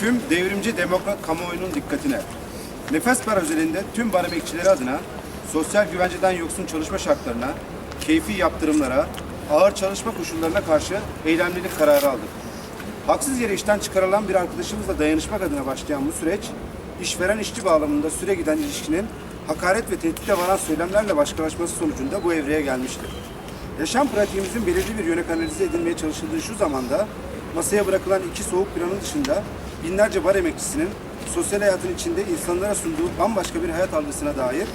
Tüm devrimci demokrat kamuoyunun dikkatine. Nefes Bar özelinde tüm bar emekçileri adına sosyal güvenceden yoksun çalışma şartlarına, keyfi yaptırımlara, ağır çalışma koşullarına karşı eylemlilik kararı aldık. Haksız yere işten çıkarılan bir arkadaşımızla dayanışmak adına başlayan bu süreç, işveren işçi bağlamında süre giden ilişkinin hakaret ve tehditle varan söylemlerle başkalaşması sonucunda bu evreye gelmiştir. Yaşam pratiğimizin belirli bir yöne kanalize edilmeye çalışıldığı şu zamanda masaya bırakılan iki soğuk planın dışında binlerce bar emekçisinin sosyal hayatın içinde insanlara sunduğu bambaşka bir hayat algısına dair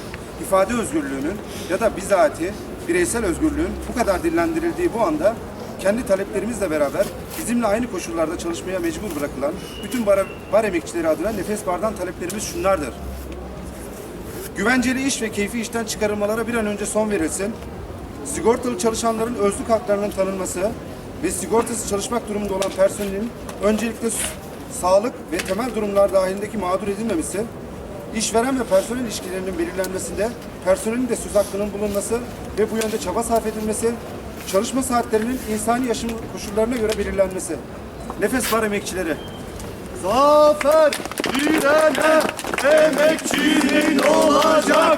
ifade özgürlüğünün ya da bizatihi bireysel özgürlüğün bu kadar dillendirildiği bu anda kendi taleplerimizle beraber bizimle aynı koşullarda çalışmaya mecbur bırakılan bütün bar, bar emekçileri adına Nefes Bar'dan taleplerimiz şunlardır. Güvenceli iş ve keyfi işten çıkarılmalara bir an önce son verilsin. Sigortalı çalışanların özlük haklarının tanınması ve sigortası çalışmak durumunda olan personelin öncelikle sağlık ve temel durumlar dahilindeki mağdur edilmemesi, işveren ve personel ilişkilerinin belirlenmesinde personelin de söz hakkının bulunması ve bu yönde çaba sarf edilmesi, çalışma saatlerinin insani yaşam koşullarına göre belirlenmesi. Nefes var emekçileri. Zafer direne emekçinin olayı